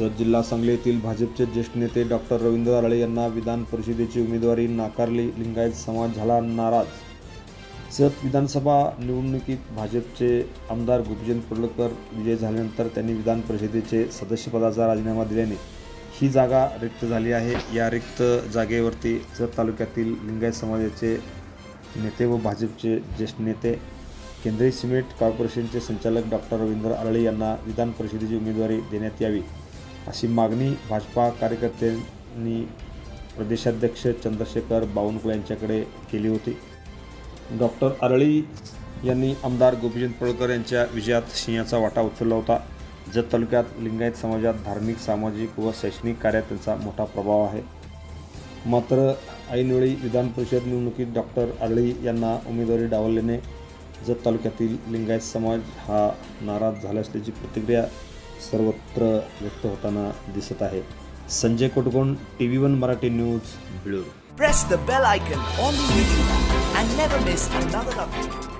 जत जिल्हा सांगली येथील भाजपचे ज्येष्ठ नेते डॉक्टर रवींद्र राळे यांना विधान परिषदेची उमेदवारी नाकारली. लिंगायत समाज झाला नाराज. जत विधानसभा निवडणुकीत भाजपचे आमदार गोपीचंद पडळकर विजय झाल्यानंतर त्यांनी विधान परिषदेचे सदस्यपदाचा राजीनामा दिल्याने ही जागा रिक्त झाली आहे. या रिक्त जागेवरती जत तालुक्यातील लिंगायत समाजाचे नेते व भाजपचे ज्येष्ठ नेते केंद्रीय सिमेंट कॉर्पोरेशनचे संचालक डॉक्टर रवींद्र आरळे यांना विधान परिषदेची उमेदवारी देण्यात यावी. अशी मागणी भाजपा कार्यकर्त्यांनी प्रदेशाध्यक्ष चंद्रशेखर बावनकुळे यांच्याकडे केली होती. डॉक्टर अरळी यांनी आमदार गोपीचंद पडळकर यांच्या विजयात सिंहाचा वाटा उचलला होता. जत तालुक्यात लिंगायत समाजात धार्मिक सामाजिक व शैक्षणिक कार्यात त्यांचा मोठा प्रभाव आहे. मात्र ऐनवेळी विधान परिषद निवडणुकीत डॉक्टर अरळी यांना उमेदवारी डावलल्याने जत तालुक्यातील लिंगायत समाज हा नाराज झाला असल्याची प्रतिक्रिया सर्वत्र व्यक्त होताना दिसत आहे. Sanjay Kotgon T V one Marathi news Bilur press the bell icon on the and never miss another update